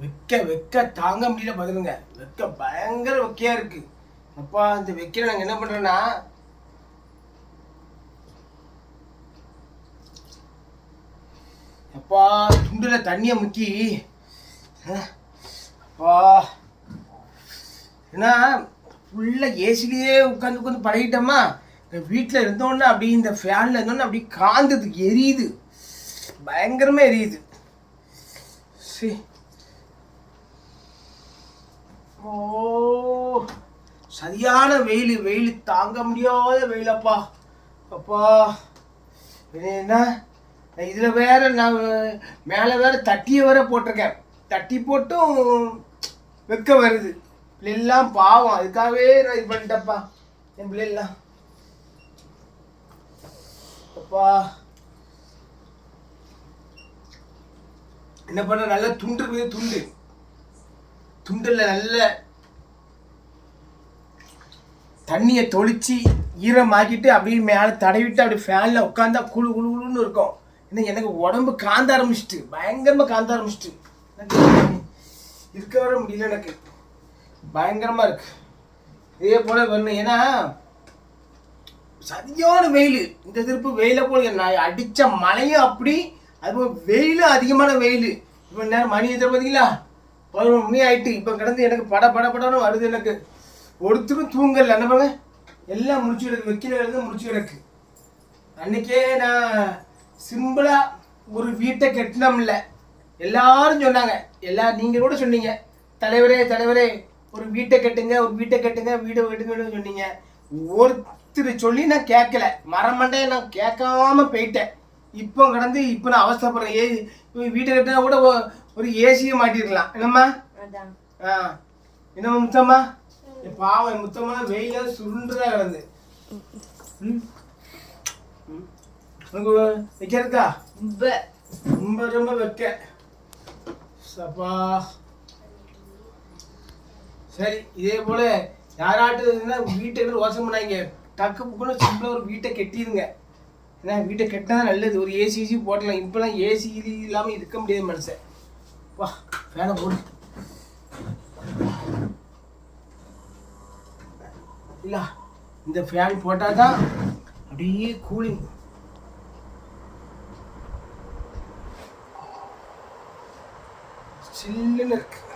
வெக்க வெக்க தாங்க முடியல பதிலுங்க வெக்க பயங்கர வெக்கையா இருக்கு. அப்பா இந்த வெக்கையில நாங்க என்ன பண்றோம்னா அப்பா துண்டுல தண்ணிய முக்கி அப்பா ஏன்னா ஃபுல்லாக ஏசிலேயே உட்காந்து உட்காந்து பழகிட்டோமா வீட்டில் இருந்தோன்னா அப்படியே இந்த ஃபேனில் இருந்தோன்னா அப்படியே காந்தது எரியுது. பயங்கரமாக எரியுது. சரி ஓ சரியான வெயில் வெயில் தாங்க முடியாத வெயிலப்பா. அப்பா என்ன? இதில் வேற நான் மேலே வேற தட்டியை வேற போட்டிருக்கேன். தட்டி போட்டும் வெக்க வருது. பிள்ளைலாம் பாவம். அதுக்காகவே நான் இது பண்ணிட்டப்பா என் பிள்ளைலாம். அப்பா. என்ன பண்ண? நல்ல துண்டு இருக்குது துண்டு. துண்டில் நல்ல தண்ணியை தொளிச்சு ஈரமாக்கிட்டு அப்படியே மேலே தடவிட்டு அப்படியே ஃபேனில் உட்காந்தா குளு குளு குளுன்னு இருக்கும். ஏன்னா எனக்கு உடம்பு காந்த ஆரம்பிச்சிட்டு பயங்கரமாக காந்த ஆரம்பிச்சிட்டு. இருக்க வர முடியல எனக்கு. பயங்கரமாக இருக்கு. இதே போல் வரணும் ஏன்னா சரியான வெயில். இந்த திருப்பு வெயிலை போல நான் அடித்த மழையும் அப்படி அதுபோல் வெயிலும் அதிகமான வெயில். இப்போ நேரம் மணி எதிர பார்த்தீங்களா? பதினொன்று மணி ஆயிட்டு இப்போ கிடந்து எனக்கு பட பட படம்னு வருது எனக்கு. ஒருத்தரும் தூங்கல. என்ன எல்லாம் முடிச்சு கிடக்கு வைக்கல முடிச்சு கிடக்கு அன்னைக்கே நான் சிம்பிளா ஒரு வீட்டை கட்டினோம்ல. எல்லாரும் சொன்னாங்க. எல்லா நீங்கள் கூட சொன்னீங்க. தலைவரே தலைவரே ஒரு வீட்டை கட்டுங்க ஒரு வீட்டை கட்டுங்க வீடு கட்டுங்கன்னு சொன்னீங்க. ஒருத்தர் சொல்லி நான் கேட்கல. மரமண்டையை நான் கேட்காம போயிட்டேன். இப்போ கடந்து இப்போ நான் அவஸ்தைப்படுறேன். ஏ வீட்டை கட்டினா கூட ஒரு ஏசியை மாட்டிருக்கலாம். என்னம்மா? ஆ. என்னம்மா முத்தம்மா? என் பாவம் முத்தம்மா வெயில சுருண்டுதா கிடந்து. உனக்கு வைக்கிறதுக்கா? ரொம்ப ரொம்ப ரொம்ப வைக்க. சப்பா. சரி இதே போல இருந்தா வீட்டை யோசனை பண்ணாங்க டக்கு புக்குன்னு சிம்பிளாக ஒரு வீட்டை கட்டிடுங்க ஏன்னா வீட்டை கெட்டால் நல்லது. ஒரு ஏசி ஏசி போட்டலாம் இப்போலாம் ஏசி இது இல்லாமல் இருக்க முடியாது மனுஷன். வா ஃபேனை போடு இல்ல இந்த ஃபேன் போட்டால் தான் அப்படியே கூலிங் சில்லுன்னு இருக்குது